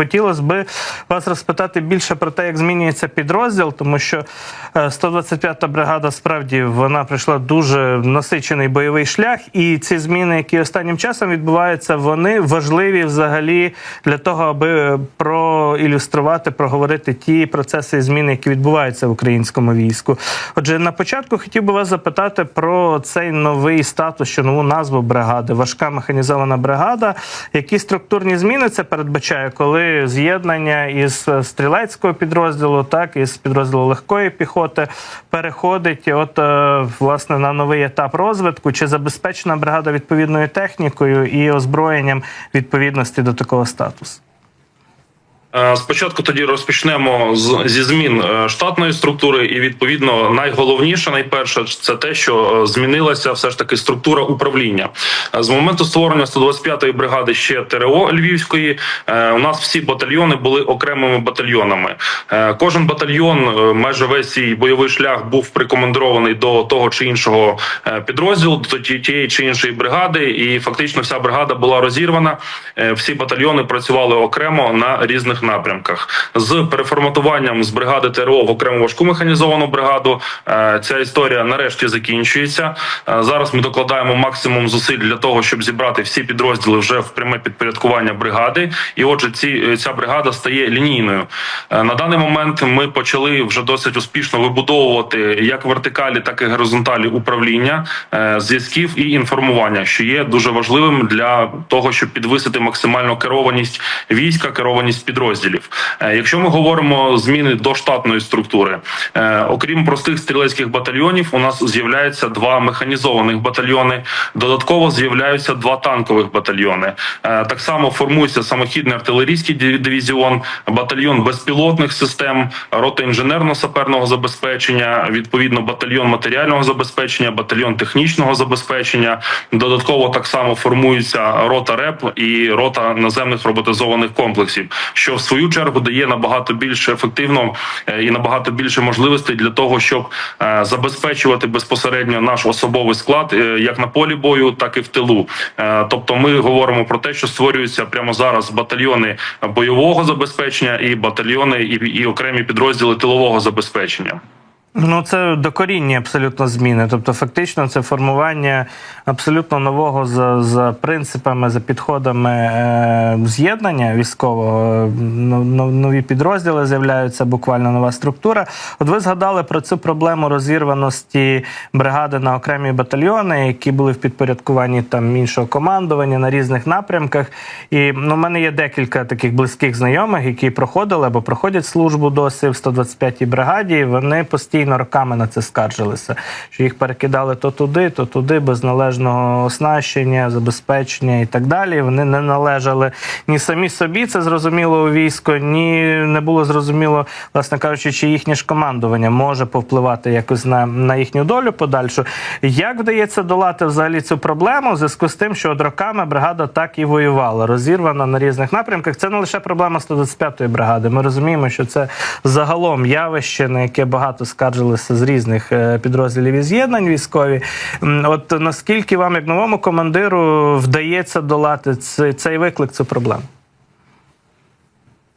Хотілося би вас розпитати більше про те, як змінюється підрозділ, тому що е, 125-та бригада справді вона пройшла дуже насичений бойовий шлях, і ці зміни, які останнім часом відбуваються, вони важливі взагалі для того, аби проілюструвати, проговорити ті процеси і зміни, які відбуваються в українському війську. Отже, на початку хотів би вас запитати про цей новий статус, що нову назву бригади, важка механізована бригада. Які структурні зміни це передбачає, коли з'єднання із стрілецького підрозділу, так із підрозділу легкої піхоти переходить, от е, власне на новий етап розвитку, чи забезпечена бригада відповідною технікою і озброєнням відповідності до такого статусу? Е, Спочатку тоді розпочнемо з зі змін е, штатної структури, і відповідно найголовніше, найперше, це те, що е, змінилася все ж таки структура управління. З моменту створення 125-ї бригади ще ТРО Львівської. У нас всі батальйони були окремими батальйонами. Кожен батальйон, майже весь свій бойовий шлях був прикомандирований до того чи іншого підрозділу, до тієї чи іншої бригади, і фактично вся бригада була розірвана. Всі батальйони працювали окремо на різних напрямках. З переформатуванням з бригади ТРО в окрему важку механізовану бригаду е, ця історія нарешті закінчується. Е, Зараз ми докладаємо максимум зусиль для того, щоб зібрати всі підрозділи вже в пряме підпорядкування бригади. І отже, ці ця бригада стає лінійною. Е, На даний момент ми почали вже досить успішно вибудовувати як вертикалі, так і горизонталі управління е, зв'язків і інформування, що є дуже важливим для того, щоб підвисити максимальну керованість війська, керованість підрозділів. Е, Якщо ми говоримо зміни до штатної структури, е, окрім простих стрілецьких батальйонів, у нас з'являється два механізованих батальйони. Додатково з'являються два танкових батальйони. Е, Так само формується самохідний артилерійський дивізіон, батальйон безпілотних систем, рота інженерно-саперного забезпечення, відповідно батальйон матеріального забезпечення, батальйон технічного забезпечення. Додатково так само формується рота РЕП і рота наземних роботизованих комплексів, що в свою чергу дає набагато більш ефективно е, і набагато більше можливостей для того, щоб е, забезпечувати безпосередньо наш особовий склад е, як на полі бою, так і в тилу. Тобто, ми говоримо про те, що створюються прямо зараз батальйони бойового забезпечення і батальйони і, і окремі підрозділи тилового забезпечення. Ну, це докорінні абсолютно зміни. Тобто, фактично, це формування абсолютно нового за, за принципами, за підходами е, з'єднання військового. Ну, ну, Нові підрозділи з'являються, буквально нова структура. От ви згадали про цю проблему розірваності бригади на окремі батальйони, які були в підпорядкуванні там іншого командування на різних напрямках. І ну, в мене є декілька таких близьких знайомих, які проходили або проходять службу досі в 125-й бригаді. Вони постійно роками на це скаржилися, що їх перекидали то туди, то туди, без належного оснащення, забезпечення і так далі. Вони не належали ні самі собі, це зрозуміло у військо, ні не було зрозуміло, власне кажучи, чи їхнє ж командування може повпливати якось на, на їхню долю подальшу. Як вдається долати взагалі цю проблему в зв'язку з тим, що от роками бригада так і воювала, розірвана на різних напрямках. Це не лише проблема 125-ї бригади. Ми розуміємо, що це загалом явище, на яке багато скаржилися з різних е, підрозділів і з'єднань військові. От наскільки вам, як новому командиру, вдається долати цей, цей виклик, цю проблему?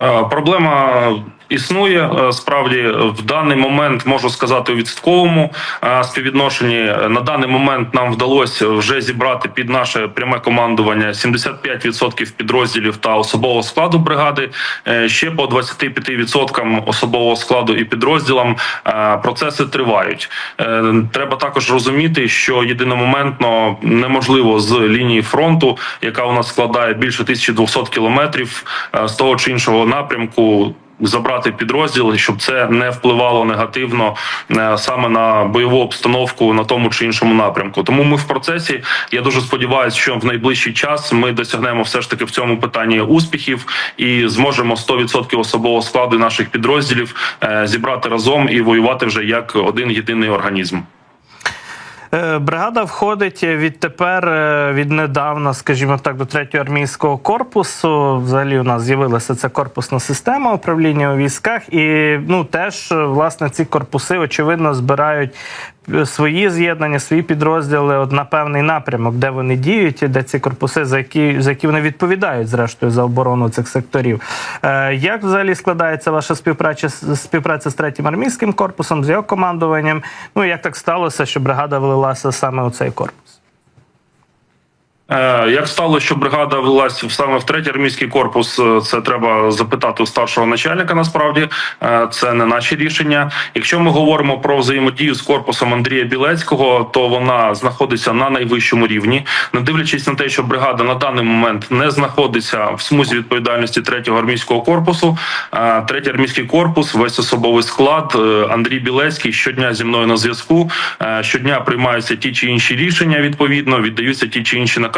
Е, Проблема існує е, справді в даний момент можу сказати у відсотковому е, співвідношенні. На даний момент нам вдалося вже зібрати під наше пряме командування 75% підрозділів та особового складу бригади. Е, Ще по 25% особового складу і підрозділам процеси тривають. Треба також розуміти, що єдиномоментно неможливо з лінії фронту, яка у нас складає більше 1200 кілометрів з того чи іншого напрямку. Забрати підрозділи, щоб це не впливало негативно е, саме на бойову обстановку на тому чи іншому напрямку. Тому ми в процесі. Я дуже сподіваюся, що в найближчий час ми досягнемо все ж таки в цьому питанні успіхів і зможемо 100% особового складу наших підрозділів е, зібрати разом і воювати вже як один єдиний організм. Е, Бригада входить відтепер від віднедавна, скажімо так, до третього армійського корпусу. Взагалі у нас з'явилася ця корпусна система управління у військах, і ну теж е, власне ці корпуси очевидно збирають свої з'єднання, свої підрозділи от, на певний напрямок, де вони діють, і де ці корпуси, за які, за які вони відповідають, зрештою, за оборону цих секторів. Е, як взагалі складається ваша співпраця, співпраця з третім армійським корпусом, з його командуванням? Ну як так сталося, що бригада влилася саме у цей корпус? Е, Як стало, що бригада влилась саме в третій армійський корпус, е, це треба запитати у старшого начальника. Насправді Е, це не наші рішення. Якщо ми говоримо про взаємодію з корпусом Андрія Білецького, то вона знаходиться на найвищому рівні, не дивлячись на те, що бригада на даний момент не знаходиться в смузі відповідальності третього армійського корпусу. Третій армійський корпус, весь особовий склад, Андрій Білецький щодня зі мною на зв'язку. Щодня приймаються ті чи інші рішення. Відповідно, віддаються ті чи інші накази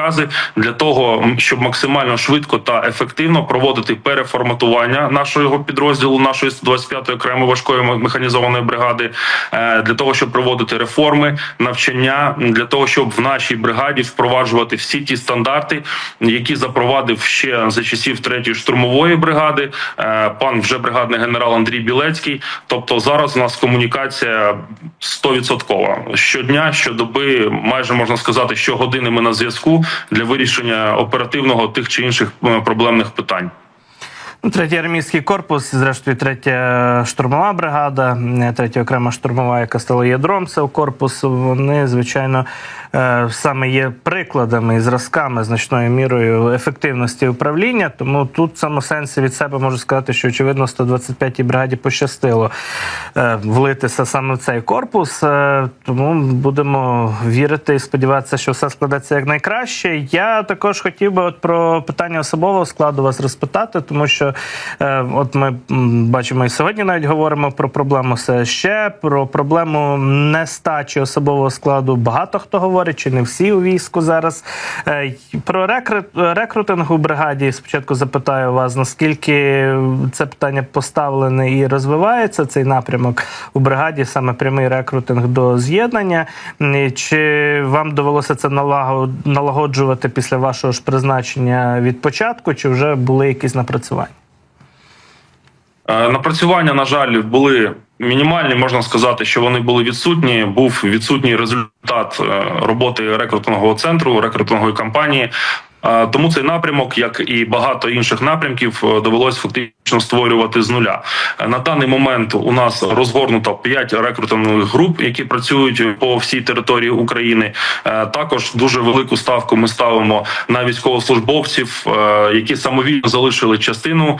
для того, щоб максимально швидко та ефективно проводити переформатування нашого підрозділу, нашої 125-ї окремої важкої механізованої бригади, е, для того, щоб проводити реформи, навчання, для того, щоб в нашій бригаді впроваджувати всі ті стандарти, які запровадив ще за часів третьої штурмової бригади, е, пан вже бригадний генерал Андрій Білецький. Тобто зараз у нас комунікація 100%. Щодня, щодоби, майже можна сказати, щогодини ми на зв'язку для вирішення оперативного тих чи інших е, проблемних питань. Ну, Третій армійський корпус, зрештою, третя штурмова бригада, третя окрема штурмова, яка стала ядром цього корпусу. Вони, звичайно, е, саме є прикладами і зразками значною мірою ефективності управління. Тому тут, цьому сенсі, від себе можу сказати, що очевидно 125-й бригаді пощастило е, влитися саме в цей корпус. Е, Тому будемо вірити і сподіватися, що все складеться як найкраще. Я також хотів би от про питання особового складу вас розпитати, тому що е, от ми бачимо і сьогодні навіть говоримо про проблему ССЩ, про проблему нестачі особового складу. Багато хто говорить, чи не всі у війську зараз. Е, Про рекрут, рекрутинг у бригаді спочатку запитаю вас, наскільки це питання поставлене і розвивається цей напрямок у бригаді, саме прямий рекрутинг до з'єднання. М, Чи вам довелося це налаго- налагоджувати після вашого ж призначення від початку, чи вже були якісь напрацювання? Е, Напрацювання, на жаль, були мінімальні. Можна сказати, що вони були відсутні. Був відсутній результат е, роботи рекрутингового центру, рекрутингової кампанії. Тому цей напрямок, як і багато інших напрямків, е, довелось фактично створювати з нуля. Е, На даний момент у нас розгорнуто 5 рекрутингових груп, які працюють по всій території України. Е, Також дуже велику ставку ми ставимо на військовослужбовців, які самовільно залишили частину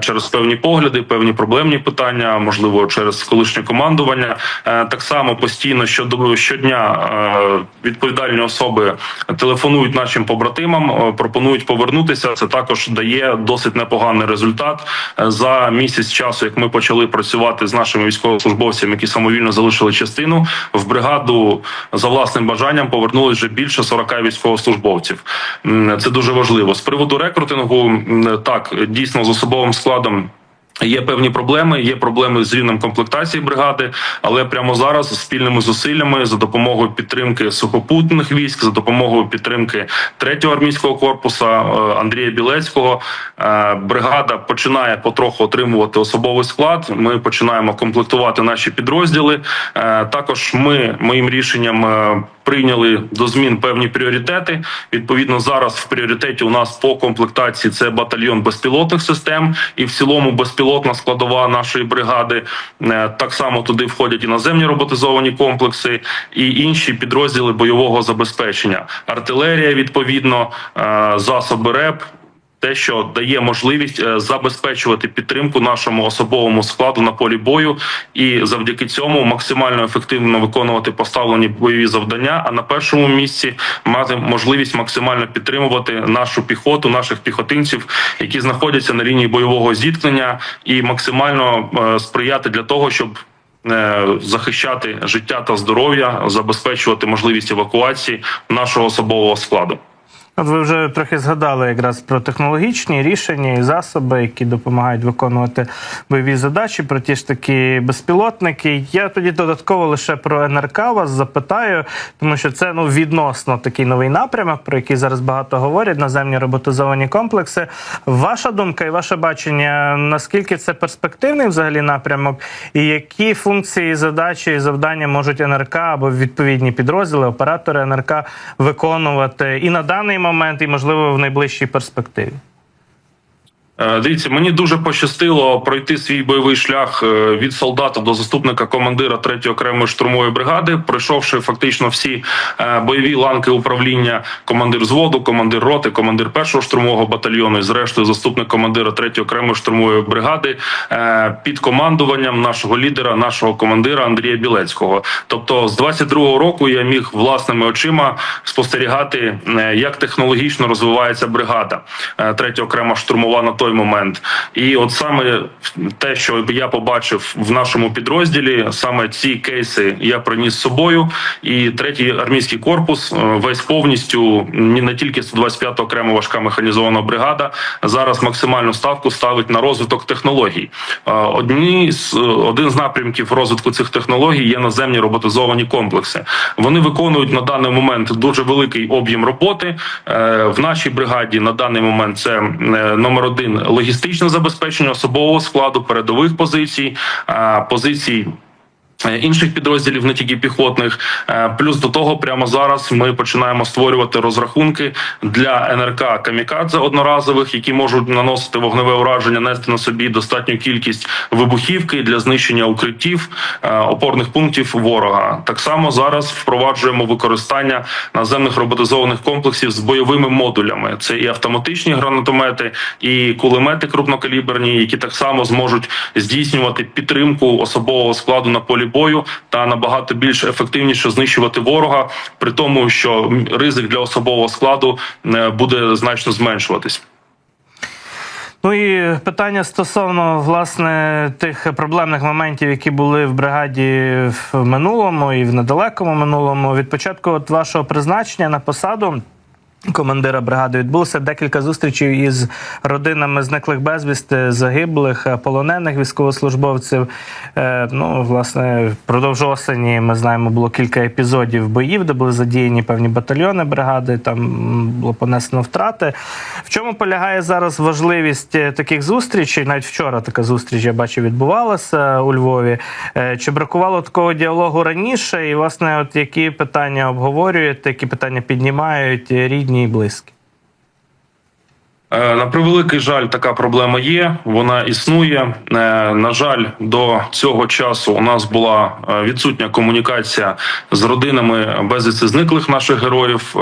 через певні погляди, певні проблемні питання, можливо, через колишнє командування. Так само постійно щодо щодня відповідальні особи телефонують нашим побратимам, е, пропонують повернутися. Це також дає досить непоганий результат Е, за місяць часу, як ми почали працювати з нашими військовослужбовцями, які самовільно залишили частину в бригаду за власним бажанням повернулись вже більше 40 військовослужбовців. Це дуже важливо. З приводу рекрутингу, так дійсно з особовим складом. Є певні проблеми, є проблеми з рівнем комплектації бригади, але прямо зараз спільними зусиллями за допомогою підтримки сухопутних військ, за допомогою підтримки третього армійського корпуса е, Андрія Білецького, е, бригада починає потроху отримувати особовий склад. Ми починаємо комплектувати наші підрозділи. Е, Також ми моїм рішенням. Прийняли до змін певні пріоритети. Відповідно, зараз в пріоритеті у нас по комплектації це батальйон безпілотних систем, і в цілому безпілотна складова нашої бригади. Е, Так само туди входять і наземні роботизовані комплекси, і інші підрозділи бойового забезпечення, артилерія, відповідно, е, засоби РЕП. Те, що дає можливість е, забезпечувати підтримку нашому особовому складу на полі бою, і завдяки цьому максимально ефективно виконувати поставлені бойові завдання. А на першому місці мати можливість максимально підтримувати нашу піхоту, наших піхотинців, які знаходяться на лінії бойового зіткнення, і максимально е, сприяти для того, щоб е, захищати життя та здоров'я, забезпечувати можливість евакуації нашого особового складу. От ви вже трохи згадали якраз про технологічні рішення і засоби, які допомагають виконувати бойові задачі, про ті ж такі безпілотники. Я тоді додатково лише про НРК вас запитаю, тому що це ну відносно такий новий напрямок, про який зараз багато говорять. Наземні роботизовані комплекси. Ваша думка і ваше бачення, наскільки це перспективний взагалі напрямок, і які функції, задачі і завдання можуть НРК або відповідні підрозділи, оператори НРК виконувати і на даний момент, і можливо в найближчій перспективі? Е, Дивіться, мені дуже пощастило пройти свій бойовий шлях е, від солдата до заступника командира 3-ї окремої штурмової бригади, пройшовши фактично всі е, бойові ланки управління, командир взводу, командир роти, командир першого штурмового батальйону, і зрештою заступник командира 3-ї окремої штурмової бригади під командуванням нашого лідера, нашого командира Андрія Білецького. Тобто, з 22-го року я міг власними очима спостерігати, як технологічно розвивається бригада, е, 3-я окрема штурмова на той момент. І от саме те, що я побачив в нашому підрозділі, саме ці кейси я приніс з собою. І третій армійський корпус е, весь повністю ні не тільки 125 окрема важка механізована бригада зараз максимальну ставку ставить на розвиток технологій. Е, Одні з один з напрямків розвитку цих технологій є наземні роботизовані комплекси. Вони виконують на даний момент дуже великий об'єм роботи. Е, В нашій бригаді на даний момент це е, номер один логістичне забезпечення особового складу, передових позицій, позицій. Е, Інших підрозділів, не тільки піхотних, Е, плюс до того, прямо зараз ми починаємо створювати розрахунки для НРК камікадзе одноразових, які можуть наносити вогневе ураження, нести на собі достатню кількість вибухівки для знищення укриттів е, опорних пунктів ворога. Так само зараз впроваджуємо використання наземних роботизованих комплексів з бойовими модулями. Це і автоматичні гранатомети, і кулемети крупнокаліберні, які так само зможуть здійснювати підтримку особового складу на полі бою та набагато більш ефективніше знищувати ворога, при тому, що ризик для особового складу е, буде значно зменшуватись. Ну і питання стосовно власне тих проблемних моментів, які були в бригаді в минулому і в недалекому минулому. Від початку от вашого призначення на посаду. Командира бригади відбулося декілька зустрічей із родинами зниклих безвісти, загиблих, е, полонених військовослужбовців. Е, Ну, власне, впродовж осені ми знаємо, було кілька епізодів боїв, де були задіяні певні батальйони бригади. Там було понесено втрати. В чому полягає зараз важливість е, таких зустрічей? Навіть вчора така зустріч я бачив відбувалася у Львові. Чи бракувало такого діалогу раніше? І власне, от які питання обговорюєте, які питання піднімають е, рідні і близькі? Е, На превеликий жаль, така проблема є. Вона існує. Е, На жаль, до цього часу у нас була е, відсутня комунікація з родинами безвісти зниклих наших героїв.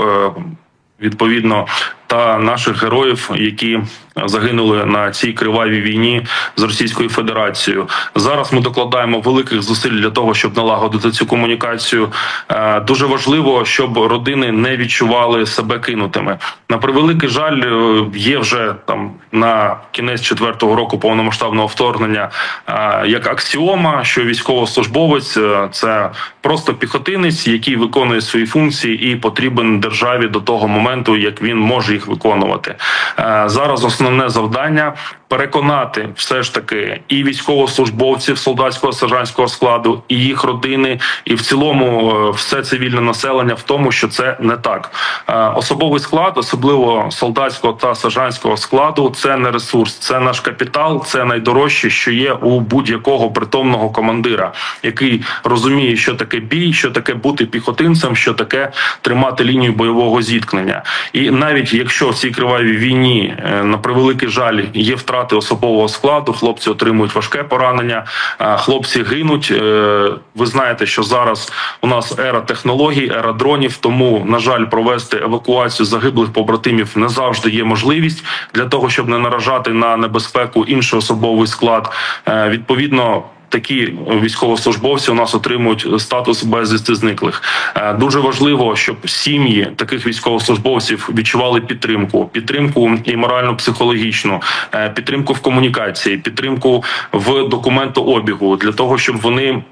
Відповідно, та наших героїв, які загинули на цій кривавій війні з Російською Федерацією. Зараз ми докладаємо великих зусиль для того, щоб налагодити цю комунікацію. Е, Дуже важливо, щоб родини не відчували себе кинутими. На превеликий жаль, е, є вже там на кінець четвертого року повномасштабного вторгнення е, як аксіома, що військовослужбовець це просто піхотинець, який виконує свої функції і потрібен державі до того моменту, як він може їх виконувати. Е, Зараз основне завдання переконати все ж таки і військовослужбовців солдатського сержантського складу, і їх родини, і в цілому е, все цивільне населення в тому, що це не так. Е, Особовий склад, особливо солдатського та сержантського складу, це не ресурс, це наш капітал, це найдорожче, що є у будь-якого притомного командира, який розуміє, що таке бій, що таке бути піхотинцем, що таке тримати лінію бойового зіткнення. І навіть якщо в цій кривавій війні е, на превеликий жаль є втрати особового складу, хлопці отримують важке поранення, е, хлопці гинуть. Е, Ви знаєте, що зараз у нас ера технологій, ера дронів. Тому на жаль, провести евакуацію загиблих побратимів не завжди є можливість для того, щоб не наражати на небезпеку інший особовий склад. Е, Відповідно. Такі військовослужбовці у нас отримують статус безвісти зниклих. Е, Дуже важливо, щоб сім'ї таких військовослужбовців відчували підтримку, підтримку і морально-психологічну, е, підтримку в комунікації, підтримку в документообігу для того, щоб вони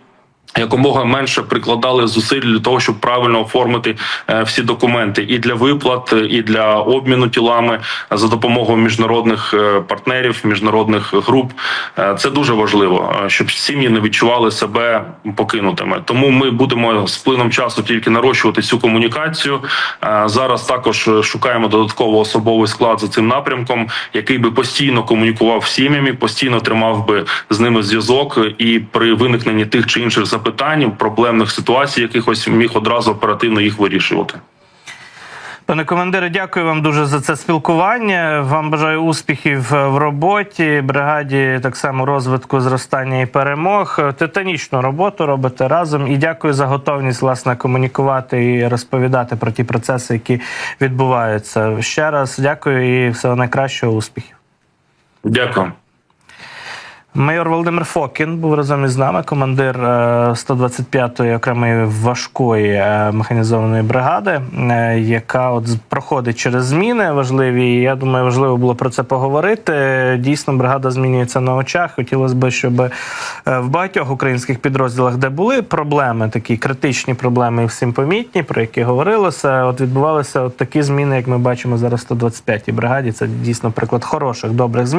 Якомога менше прикладали зусиль для того, щоб правильно оформити е, всі документи і для виплат, і для обміну тілами за допомогою міжнародних е, партнерів, міжнародних груп. Е, Це дуже важливо, е, щоб сім'ї не відчували себе покинутими. Тому ми будемо з плином часу тільки нарощувати цю комунікацію. Е, Зараз також е, шукаємо додатково особовий склад за цим напрямком, який би постійно комунікував з сім'ями, постійно тримав би з ними зв'язок і при виникненні тих чи інших запитань, проблемних ситуацій, якихось міг одразу оперативно їх вирішувати. Пане командире, дякую вам дуже за це спілкування. Вам бажаю успіхів в роботі, бригаді так само розвитку, зростання і перемог. Титанічну роботу робите разом. І дякую за готовність власне комунікувати і розповідати про ті процеси, які відбуваються. Ще раз дякую і всього найкращого успіхів. Дякую. Майор Володимир Фокін був разом із нами, командир е, 125-ї окремої важкої е, механізованої бригади, е, яка от проходить через зміни важливі. Я думаю, важливо було про це поговорити. Дійсно, бригада змінюється на очах. Хотілося б, щоб е, в багатьох українських підрозділах, де були проблеми, такі критичні проблеми і всім помітні, про які говорилося, от відбувалися от такі зміни, як ми бачимо зараз в 125-й бригаді. Це дійсно приклад хороших, добрих змін.